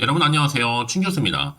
여러분 안녕하세요. 춘교수입니다.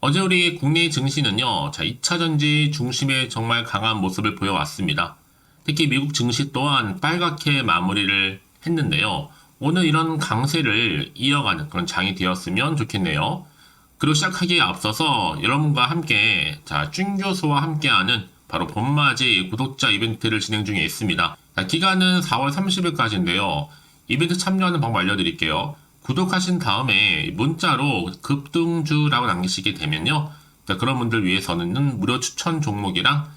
어제 우리 국내 증시는요, 자, 2차 전지 중심의 정말 강한 모습을 보여왔습니다. 특히 미국 증시 또한 빨갛게 마무리를 했는데요. 오늘 이런 강세를 이어가는 그런 장이 되었으면 좋겠네요. 그리고 시작하기에 앞서서 여러분과 함께, 자, 춘교수와 함께하는 바로 봄맞이 구독자 이벤트를 진행 중에 있습니다. 자, 기간은 4월 30일까지인데요. 이벤트 참여하는 방법 알려드릴게요. 구독하신 다음에 문자로 급등주라고 남기시게 되면요. 자, 그런 분들 위해서는 무료 추천 종목이랑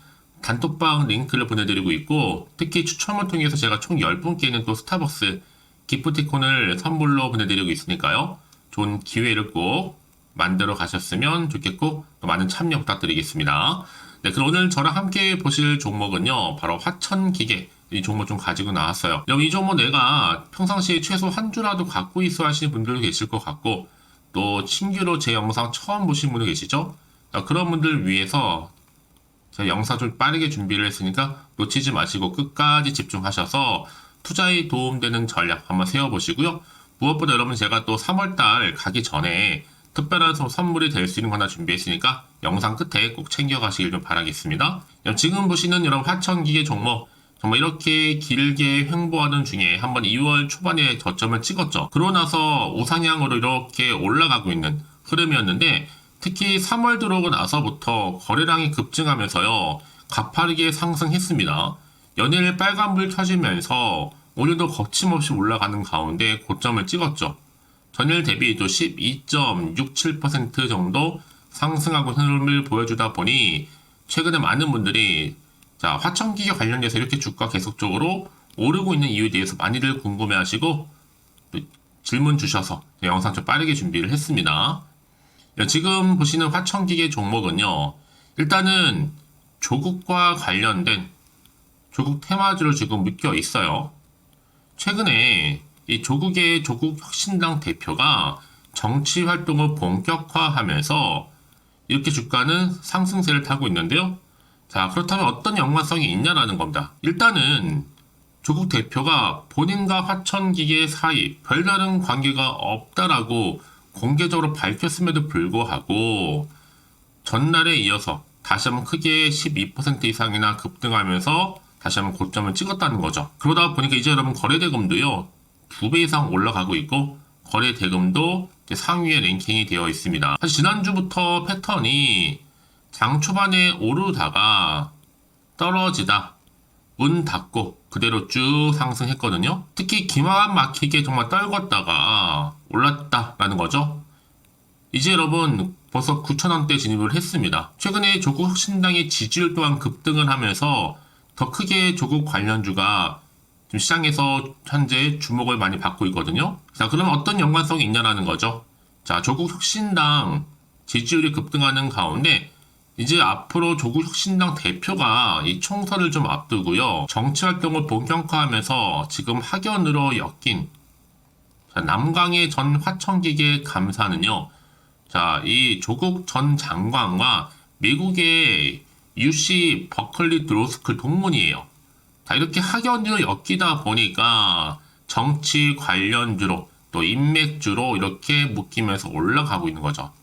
단톡방 링크를 보내드리고 있고 특히 추첨을 통해서 제가 총 10분께는 또 스타벅스 기프티콘을 선물로 보내드리고 있으니까요. 좋은 기회를 꼭 만들어 가셨으면 좋겠고 또 많은 참여 부탁드리겠습니다. 네, 그럼 오늘 저랑 함께 보실 종목은요. 바로 화천기계 이 종목 좀 가지고 나왔어요. 여러분 이 종목 내가 평상시에 최소 한 주라도 갖고 있어 하시는 분들도 계실 것 같고 또 신규로 제 영상 처음 보신 분도 계시죠? 자, 그런 분들 위해서 제가 영상 좀 빠르게 준비를 했으니까 놓치지 마시고 끝까지 집중하셔서 투자에 도움되는 전략 한번 세워보시고요. 무엇보다 여러분 제가 또 3월달 가기 전에 특별한 선- 선물이 될 수 있는 거 하나 준비했으니까 영상 끝에 꼭 챙겨가시길 좀 바라겠습니다. 지금 보시는 여러분 화천기계 종목 정말 이렇게 길게 횡보하는 중에 한번 2월 초반에 저점을 찍었죠. 그러고 나서 우상향으로 이렇게 올라가고 있는 흐름이었는데 특히 3월 들어오고 나서부터 거래량이 급증하면서요. 가파르게 상승했습니다. 연일 빨간불 켜지면서 오늘도 거침없이 올라가는 가운데 고점을 찍었죠. 전일 대비 또12.67% 정도 상승하고 흐름을 보여주다 보니 최근에 많은 분들이 자 화천기계 관련돼서 이렇게 주가 계속적으로 오르고 있는 이유에 대해서 많이들 궁금해 하시고 또 질문 주셔서 영상 좀 빠르게 준비를 했습니다. 지금 보시는 화천기계 종목은요 일단은 조국과 관련된 조국 테마주를 지금 묶여 있어요. 최근에 이 조국의 조국 혁신당 대표가 정치 활동을 본격화하면서 이렇게 주가는 상승세를 타고 있는데요. 자, 그렇다면 어떤 연관성이 있냐라는 겁니다. 일단은 조국 대표가 본인과 화천기계 사이 별다른 관계가 없다라고 공개적으로 밝혔음에도 불구하고 전날에 이어서 다시 한번 크게 12% 이상이나 급등하면서 다시 한번 고점을 찍었다는 거죠. 그러다 보니까 이제 여러분 거래대금도요. 두 배 이상 올라가고 있고 거래 대금도 상위에 랭킹이 되어 있습니다. 사실 지난주부터 패턴이 장 초반에 오르다가 떨어지다 문 닫고 그대로 쭉 상승했거든요. 특히 기만 막히게 정말 떨궜다가 올랐다라는 거죠. 이제 여러분 벌써 9천원대 진입을 했습니다. 최근에 조국 혁신당의 지지율 또한 급등을 하면서 더 크게 조국 관련주가 지금 시장에서 현재 주목을 많이 받고 있거든요. 자, 그러면 어떤 연관성이 있냐라는 거죠. 자, 조국 혁신당 지지율이 급등하는 가운데 이제 앞으로 조국 혁신당 대표가 이 총선을 좀 앞두고요. 정치 활동을 본격화하면서 지금 학연으로 엮인 자, 남강의 전 화천기계 감사는요. 자, 이 조국 전 장관과 미국의 UC 버클리 드로스클 동문이에요. 자, 이렇게 학연으로 엮이다 보니까 정치 관련주로 또 인맥주로 이렇게 묶이면서 올라가고 있는 거죠.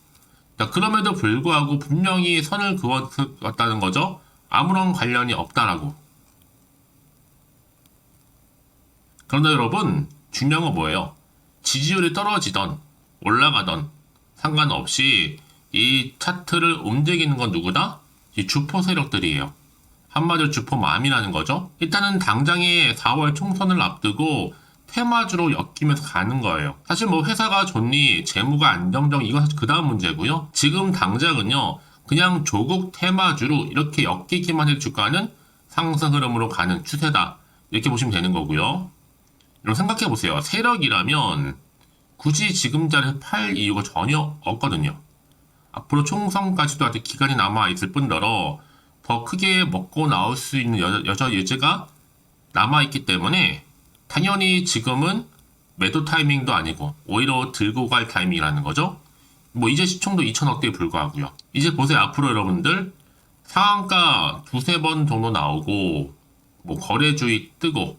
자, 그럼에도 불구하고 분명히 선을 그었다는 거죠. 아무런 관련이 없다라고. 그런데 여러분, 중요한 건 뭐예요? 지지율이 떨어지던 올라가던 상관없이 이 차트를 움직이는 건 누구다? 이 주포 세력들이에요. 한마디로 주포 맘이라는 거죠. 일단은 당장에 4월 총선을 앞두고 테마주로 엮이면서 가는 거예요. 사실 뭐 회사가 좋니 재무가 안정적 이건 사실 그 다음 문제고요. 지금 당장은요. 그냥 조국 테마주로 이렇게 엮이기만 해도 주가는 상승 흐름으로 가는 추세다. 이렇게 보시면 되는 거고요. 여러분 생각해 보세요. 세력이라면 굳이 지금 자리에서 팔 이유가 전혀 없거든요. 앞으로 총선까지도 아직 기간이 남아 있을 뿐더러 더 크게 먹고 나올 수 있는 여, 여저 여지가 남아 있기 때문에 당연히 지금은 매도 타이밍도 아니고 오히려 들고 갈 타이밍이라는 거죠. 뭐 이제 시총도 2천억대에 불과하고요. 이제 보세요. 앞으로 여러분들 상한가 두세 번 정도 나오고 뭐 거래 주의 뜨고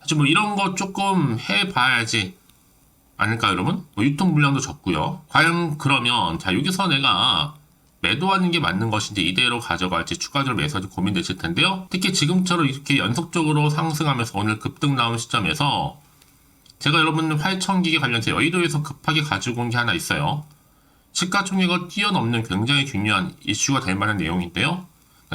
사실 뭐 이런 거 조금 해봐야지 아닐까요, 여러분? 뭐 유통 물량도 적고요. 과연 그러면 자 여기서 내가 매도하는 게 맞는 것인지 이대로 가져갈지 추가적으로 매수할지 고민되실 텐데요. 특히 지금처럼 이렇게 연속적으로 상승하면서 오늘 급등 나온 시점에서 제가 여러분 활천기계 관련해서 여의도에서 급하게 가지고 온 게 하나 있어요. 시가총액을 뛰어넘는 굉장히 중요한 이슈가 될 만한 내용인데요.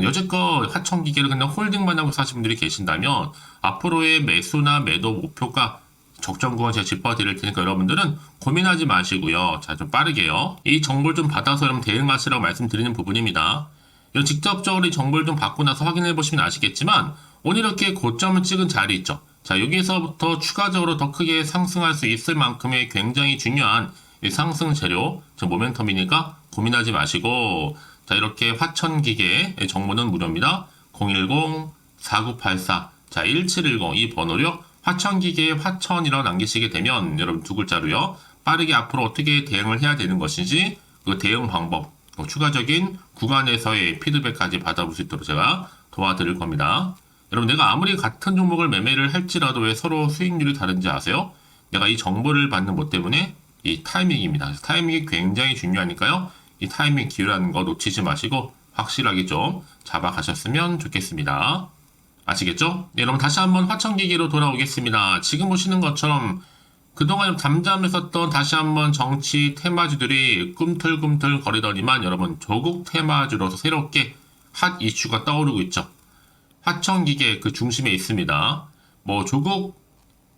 여지껏 하청기계를 그냥 홀딩만 하고 사신 분들이 계신다면 앞으로의 매수나 매도 목표가 적정 구간 제가 짚어드릴 테니까 여러분들은 고민하지 마시고요. 자, 좀 빠르게요. 이 정보를 좀 받아서 여러분 대응하시라고 말씀드리는 부분입니다. 이런 직접적으로 이 정보를 좀 받고 나서 확인해 보시면 아시겠지만 오늘 이렇게 고점을 찍은 자리 있죠. 자, 여기서부터 추가적으로 더 크게 상승할 수 있을 만큼의 굉장히 중요한 이 상승 재료, 저 모멘텀이니까 고민하지 마시고 자, 이렇게 화천기계 정보는 무료입니다. 010-4984 자, 1710 이 번호요. 화천기계에 화천이라고 남기시게 되면 여러분 두 글자로요. 빠르게 앞으로 어떻게 대응을 해야 되는 것인지 그 대응 방법, 뭐 추가적인 구간에서의 피드백까지 받아볼 수 있도록 제가 도와드릴 겁니다. 여러분 내가 아무리 같은 종목을 매매를 할지라도 왜 서로 수익률이 다른지 아세요? 내가 이 정보를 받는 것 때문에 이 타이밍입니다. 타이밍이 굉장히 중요하니까요. 이 타이밍 기회라는 거 놓치지 마시고 확실하게 좀 잡아가셨으면 좋겠습니다. 아시겠죠? 네, 여러분 다시 한번 화천기기로 돌아오겠습니다. 지금 보시는 것처럼 그동안 잠잠했었던 다시 한번 정치 테마주들이 꿈틀꿈틀 거리더니만 여러분 조국 테마주로서 새롭게 핫 이슈가 떠오르고 있죠. 화천기계 그 중심에 있습니다. 뭐 조국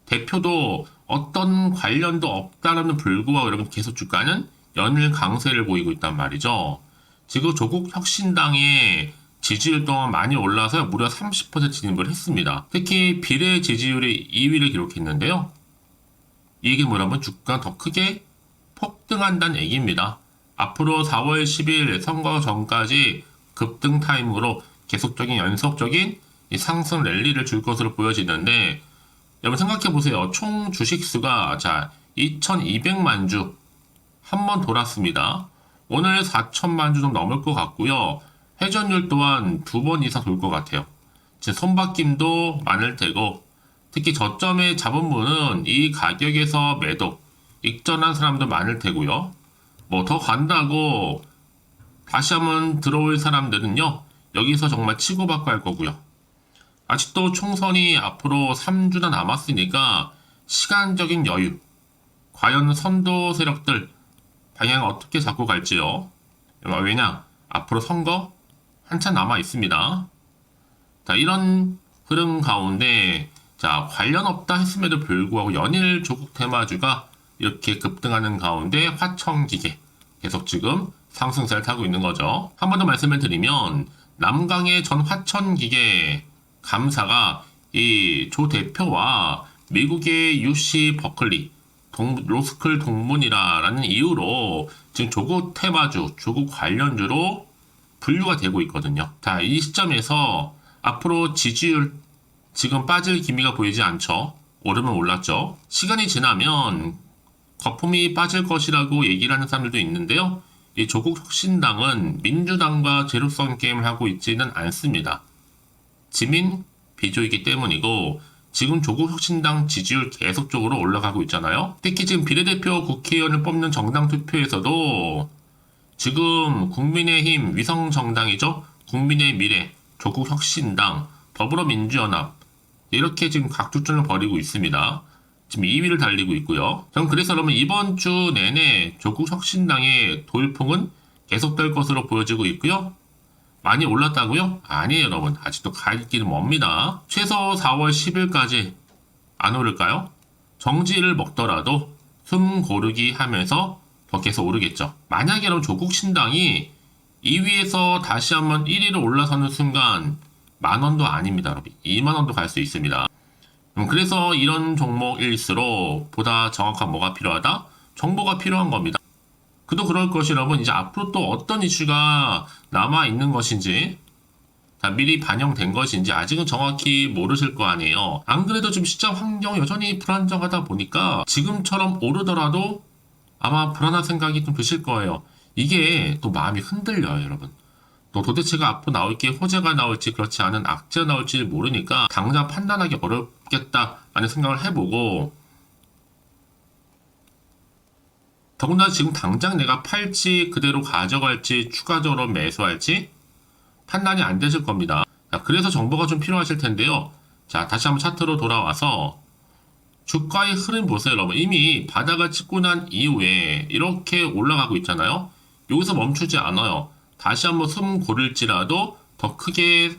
대표도 어떤 관련도 없다라는 불구하고 여러분 계속 주가는 연일 강세를 보이고 있단 말이죠. 지금 조국 혁신당의 지지율 동안 많이 올라서 무려 30% 진입을 했습니다. 특히 비례 지지율이 2위를 기록했는데요. 이 얘기는 뭐냐면 주가 더 크게 폭등한다는 얘기입니다. 앞으로 4월 10일 선거 전까지 급등 타임으로 계속적인 연속적인 이 상승 랠리를 줄 것으로 보여지는데 여러분 생각해 보세요. 총 주식 수가 자 2,200만 주 한 번 돌았습니다. 오늘 4천만 주 좀 넘을 것 같고요. 회전율 또한 두 번 이상 돌 것 같아요. 제 손바뀜도 많을 테고 특히 저점에 잡은 분은 이 가격에서 매도 익전한 사람도 많을 테고요. 뭐 더 간다고 다시 한번 들어올 사람들은요. 여기서 정말 치고받고 할 거고요. 아직도 총선이 앞으로 3주나 남았으니까 시간적인 여유, 과연 선도 세력들 방향을 어떻게 잡고 갈지요. 왜냐? 앞으로 선거 한참 남아 있습니다. 자, 이런 흐름 가운데 자, 관련 없다 했음에도 불구하고 연일 조국 테마주가 이렇게 급등하는 가운데 화천기계 계속 지금 상승세를 타고 있는 거죠. 한 번 더 말씀을 드리면 남강의 전 화천기계 감사가 이 조 대표와 미국의 UC 버클리 동, 로스클 동문이라는 이유로 지금 조국 테마주, 조국 관련주로 분류가 되고 있거든요. 자, 이 시점에서 앞으로 지지율 지금 빠질 기미가 보이지 않죠. 오르면 올랐죠. 시간이 지나면 거품이 빠질 것이라고 얘기를 하는 사람들도 있는데요. 이 조국 혁신당은 민주당과 제로성 게임을 하고 있지는 않습니다. 지민 비조이기 때문이고 지금 조국 혁신당 지지율 계속적으로 올라가고 있잖아요. 특히 지금 비례대표 국회의원을 뽑는 정당 투표에서도 지금 국민의힘 위성 정당이죠. 국민의 미래, 조국 혁신당, 더불어민주연합 이렇게 지금 각주전을 벌이고 있습니다. 지금 2위를 달리고 있고요. 저는 그래서 그러면 이번 주 내내 조국 혁신당의 돌풍은 계속될 것으로 보여지고 있고요. 많이 올랐다고요? 아니에요, 여러분. 아직도 갈 길은 멉니다. 최소 4월 10일까지 안 오를까요? 정지를 먹더라도 숨 고르기 하면서 더 계속 오르겠죠. 만약에 여러분 조국 신당이 2위에서 다시 한번 1위로 올라서는 순간 만 원도 아닙니다, 여러분. 2만 원도 갈 수 있습니다. 음, 그래서 이런 종목일수록 보다 정확한 뭐가 필요하다? 정보가 필요한 겁니다. 그도 그럴 것이라면 이제 앞으로 또 어떤 이슈가 남아 있는 것인지 자, 미리 반영된 것인지 아직은 정확히 모르실 거 아니에요. 안 그래도 지금 시장 환경 여전히 불안정하다 보니까 지금처럼 오르더라도 아마 불안한 생각이 좀 드실 거예요. 이게 또 마음이 흔들려요, 여러분. 또 도대체가 앞으로 나올 게 호재가 나올지 그렇지 않은 악재가 나올지 모르니까 당장 판단하기 어렵겠다라는 생각을 해보고 더군다나 지금 당장 내가 팔지 그대로 가져갈지 추가적으로 매수할지 판단이 안 되실 겁니다. 자, 그래서 정보가 좀 필요하실 텐데요. 자, 다시 한번 차트로 돌아와서 주가의 흐름 보세요, 여러분. 이미 바닥을 찍고 난 이후에 이렇게 올라가고 있잖아요. 여기서 멈추지 않아요. 다시 한번 숨 고를지라도 더 크게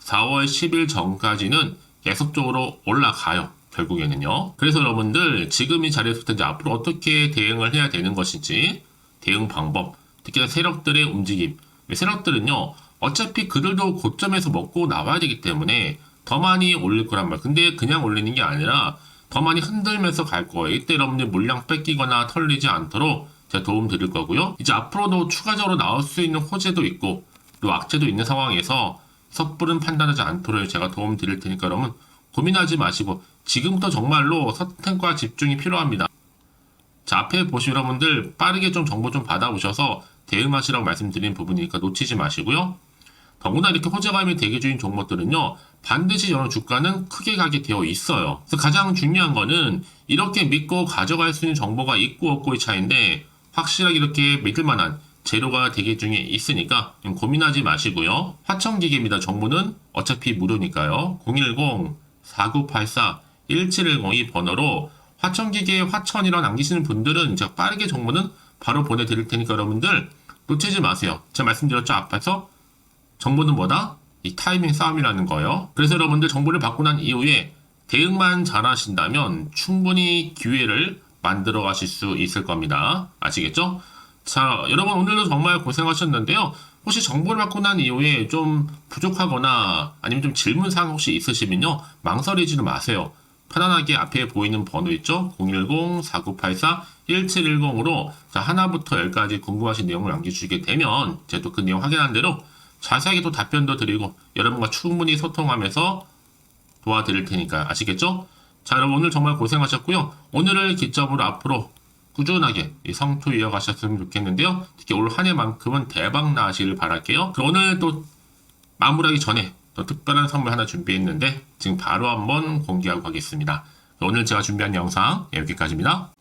4월 10일 전까지는 계속적으로 올라가요. 결국에는요. 그래서 여러분들 지금 이 자리에서부터 이제 앞으로 어떻게 대응을 해야 되는 것인지 대응 방법, 특히 세력들의 움직임. 세력들은요, 어차피 그들도 고점에서 먹고 나와야 되기 때문에 더 많이 올릴 거란 말. 근데 그냥 올리는 게 아니라 더 많이 흔들면서 갈 거예요. 이때 여러분들 물량 뺏기거나 털리지 않도록 제가 도움 드릴 거고요. 이제 앞으로도 추가적으로 나올 수 있는 호재도 있고 또 악재도 있는 상황에서 섣부른 판단하지 않도록 제가 도움 드릴 테니까 여러분 고민하지 마시고 지금부터 정말로 선택과 집중이 필요합니다. 자, 앞에 보시 여러분들 빠르게 좀 정보 좀 받아오셔서 대응하시라고 말씀드린 부분이니까 놓치지 마시고요. 더구나 이렇게 호재감이 대기 중인 종목들은요, 반드시 여러 주가는 크게 가게 되어 있어요. 그래서 가장 중요한 거는 이렇게 믿고 가져갈 수 있는 정보가 있고 없고의 차이인데, 확실하게 이렇게 믿을 만한 재료가 대기 중에 있으니까 좀 고민하지 마시고요. 화천기계입니다. 정보는 어차피 무료니까요. 010-4984-1710이 번호로 화천기계 화천이라 남기시는 분들은 제가 빠르게 정보는 바로 보내드릴 테니까 여러분들 놓치지 마세요. 제가 말씀드렸죠. 앞에서 정보는 뭐다? 이 타이밍 싸움이라는 거예요. 그래서 여러분들 정보를 받고 난 이후에 대응만 잘 하신다면 충분히 기회를 만들어 가실 수 있을 겁니다. 아시겠죠? 자, 여러분 오늘도 정말 고생하셨는데요. 혹시 정보를 받고 난 이후에 좀 부족하거나 아니면 좀 질문사항 혹시 있으시면요. 망설이지는 마세요. 편안하게 앞에 보이는 번호 있죠? 010-4984-1710으로 자, 하나부터 열까지 궁금하신 내용을 남겨주시게 되면 제가 또 그 내용 확인한 대로 자세하게 또 답변도 드리고 여러분과 충분히 소통하면서 도와드릴 테니까 아시겠죠? 자 여러분 오늘 정말 고생하셨고요. 오늘을 기점으로 앞으로 꾸준하게 이 성투 이어가셨으면 좋겠는데요. 특히 올 한 해만큼은 대박 나시길 바랄게요. 그럼 오늘 또 마무리하기 전에 또 특별한 선물 하나 준비했는데 지금 바로 한번 공개하고 가겠습니다. 오늘 제가 준비한 영상 여기까지입니다.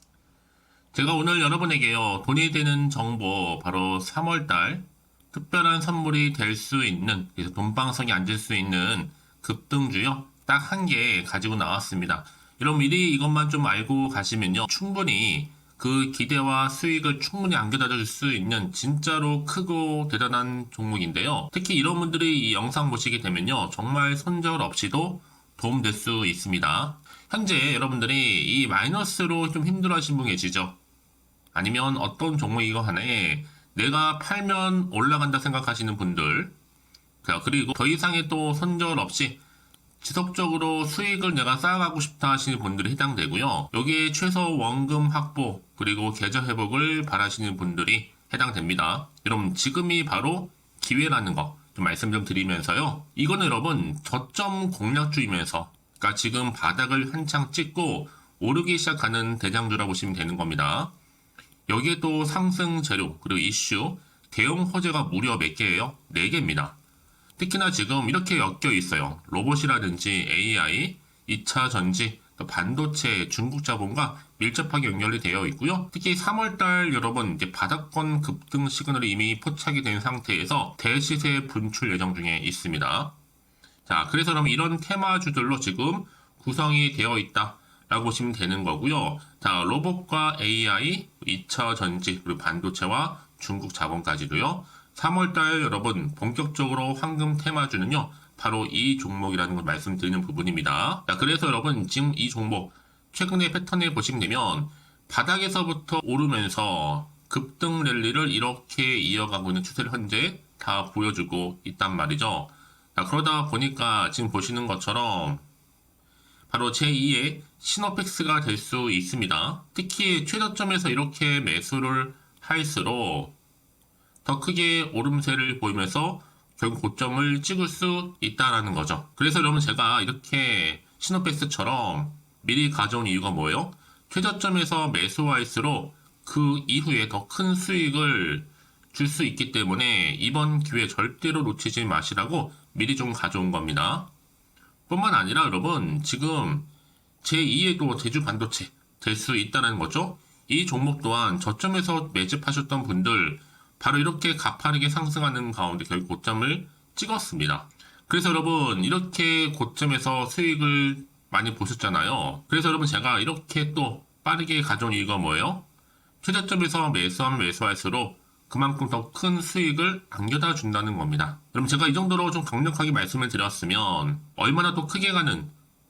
제가 오늘 여러분에게요 돈이 되는 정보 바로 3월달 특별한 선물이 될 수 있는 그래서 돈방석에 앉을 수 있는 급등주요 딱 한 개 가지고 나왔습니다. 여러분 미리 이것만 좀 알고 가시면요 충분히 그 기대와 수익을 충분히 안겨다 줄 수 있는 진짜로 크고 대단한 종목인데요. 특히 이런 분들이 이 영상 보시게 되면요 정말 손절 없이도 도움될 수 있습니다. 현재 여러분들이 이 마이너스로 좀 힘들어 하신 분 계시죠? 아니면 어떤 종목이거 하나에 내가 팔면 올라간다 생각하시는 분들, 자, 그리고 더 이상의 또 손절 없이 지속적으로 수익을 내가 쌓아가고 싶다 하시는 분들이 해당되고요. 여기에 최소 원금 확보, 그리고 계좌 회복을 바라시는 분들이 해당됩니다. 여러분, 지금이 바로 기회라는 거 좀 말씀 좀 드리면서요. 이거는 여러분, 저점 공략주이면서, 그러니까 지금 바닥을 한창 찍고 오르기 시작하는 대장주라고 보시면 되는 겁니다. 여기에 또 상승 재료 그리고 이슈 대형 호재가 무려 몇 개예요? 4개입니다. 특히나 지금 이렇게 엮여 있어요. 로봇이라든지 AI, 2차 전지, 또 반도체, 중국 자본과 밀접하게 연결이 되어 있고요. 특히 3월달 여러분 이제 바닥권 급등 시그널이 이미 포착이 된 상태에서 대시세 분출 예정 중에 있습니다. 자, 그래서 그럼 이런 테마주들로 지금 구성이 되어 있다. 라고 보시면 되는 거고요. 자, 로봇과 AI, 2차 전지, 그리고 반도체와 중국 자본까지도요. 3월달 여러분 본격적으로 황금 테마주는요. 바로 이 종목이라는 걸 말씀드리는 부분입니다. 자, 그래서 여러분 지금 이 종목 최근의 패턴을 보시면 되면 바닥에서부터 오르면서 급등 랠리를 이렇게 이어가고 있는 추세를 현재 다 보여주고 있단 말이죠. 자, 그러다 보니까 지금 보시는 것처럼 바로 제2의 시노펙스가 될 수 있습니다. 특히 최저점에서 이렇게 매수를 할수록 더 크게 오름세를 보이면서 결국 고점을 찍을 수 있다라는 거죠. 그래서 여러분 제가 이렇게 시노펙스처럼 미리 가져온 이유가 뭐예요? 최저점에서 매수할수록 그 이후에 더 큰 수익을 줄 수 있기 때문에 이번 기회 절대로 놓치지 마시라고 미리 좀 가져온 겁니다. 뿐만 아니라 여러분 지금 제2의 또 제주 반도체 될 수 있다는 거죠. 이 종목 또한 저점에서 매집하셨던 분들 바로 이렇게 가파르게 상승하는 가운데 결국 고점을 찍었습니다. 그래서 여러분 이렇게 고점에서 수익을 많이 보셨잖아요. 그래서 여러분 제가 이렇게 또 빠르게 가져온 이유가 뭐예요? 최저점에서 매수하면 매수할수록 그만큼 더 큰 수익을 안겨다 준다는 겁니다. 그럼 제가 이 정도로 좀 강력하게 말씀을 드렸으면 얼마나 또 크게 가는